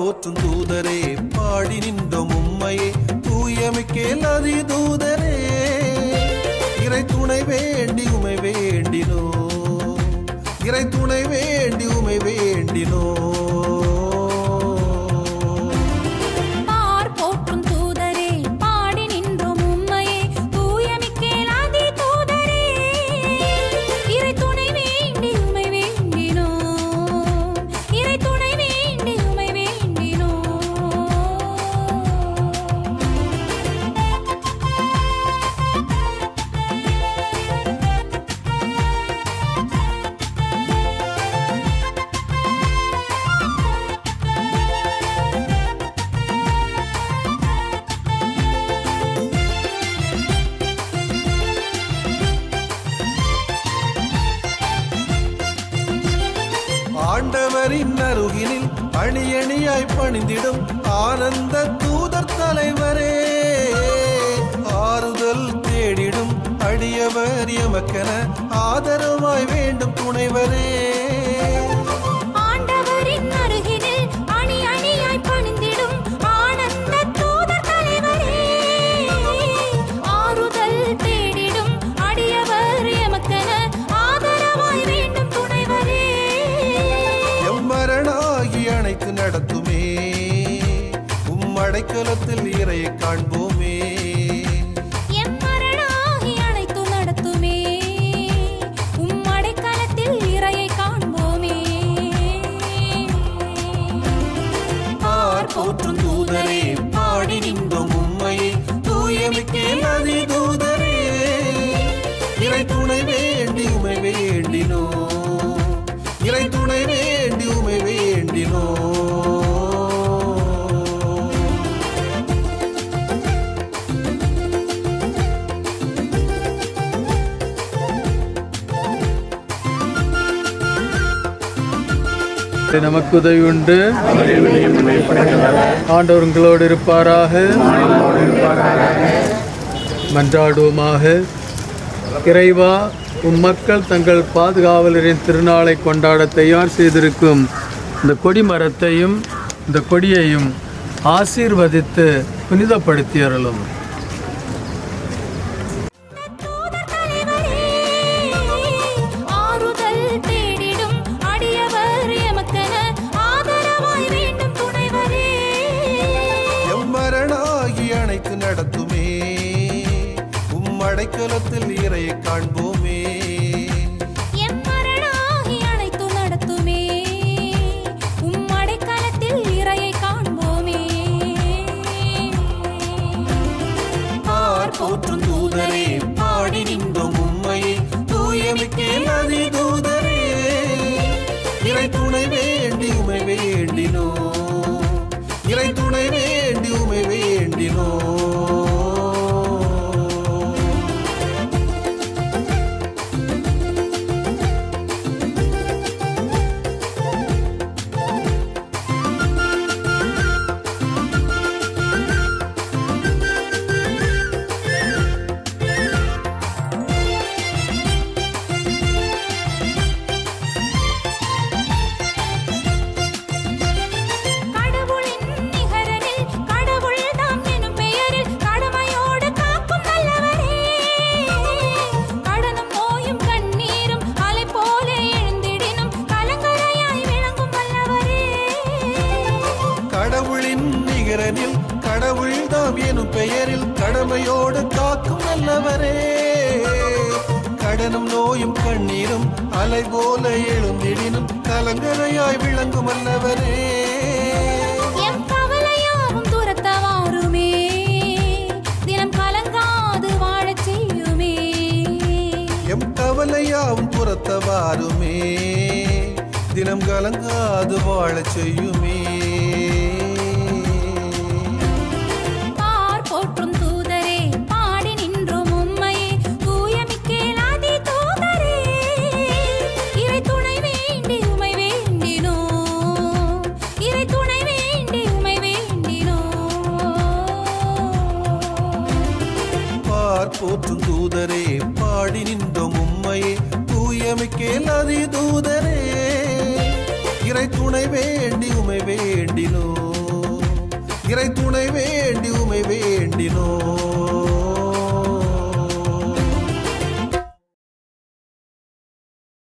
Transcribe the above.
போற்றும் தூதரே பாடி நின்றோம் உம்மையே தூயமிக்கேல் அதி தூதரே. இறை துணை வேண்டி உமை வேண்டினோ அருகினில் அணியணியாய் பணிந்திடும் ஆனந்த தூதர் தலைவரே. ஆறுதல் தேடிடும் அடியவர் எமக்கென ஆதரவாய் வேண்டும் துணைவரே. அடைக்கலத்தில் இறையை காண்போமே. போற்றும் தூதரே பாடி நின்றோம் உம்மையை தூயமிக்கே நதி தூதரே இறை துணை வேண்டி உமை வேண்டினோ இறை துணை வேண்டி உமை வேண்டினோ நமக்கு உதவி உண்டு ஆண்டவர் உங்களோடு இருப்பாராக. மன்றாடுவோமாக. இறைவா உம் மக்கள் தங்கள் பாதுகாவலரின் திருநாளை கொண்டாட தயார் செய்திருக்கும் இந்த கொடி மரத்தையும் இந்த கொடியையும் ஆசீர்வதித்து புனிதப்படுத்தியறலும் ஆர் போற்றும் தூதரே பாடி நின்றோம் உம்மையை. தூயமிக்கே நதி தூதரே இறை துணை வேண்டி உமை வேண்டினோ இறை துணை வேண்டி உமை வேண்டினோ கடவுளின் நிகரனில் கடவுள் தாம் எனும் பெயரில் கடமையோடு காக்கும் நல்லவரே. கடனும் நோயும் கண்ணீரும் அலை போல எழுந்திடினும் கலங்கரையாய் விளங்கும் அல்லவரே எம் கவலையாவும் துரத்த வாருமே தினம் கலங்காது வாழச் செய்யுமே. எம் கவலையாவும் புறத்தவாருமே தினம் கலங்காது வாழச் செய்யுமே. பார் போற்றும் தூதரே பாடி நின்றோம் உம்மையே. தூயமிக்கேல் அதி தூதரே இறை துணை வேண்டி உமை வேண்டினோ. இறை துணை வேண்டி உமை வேண்டினோ.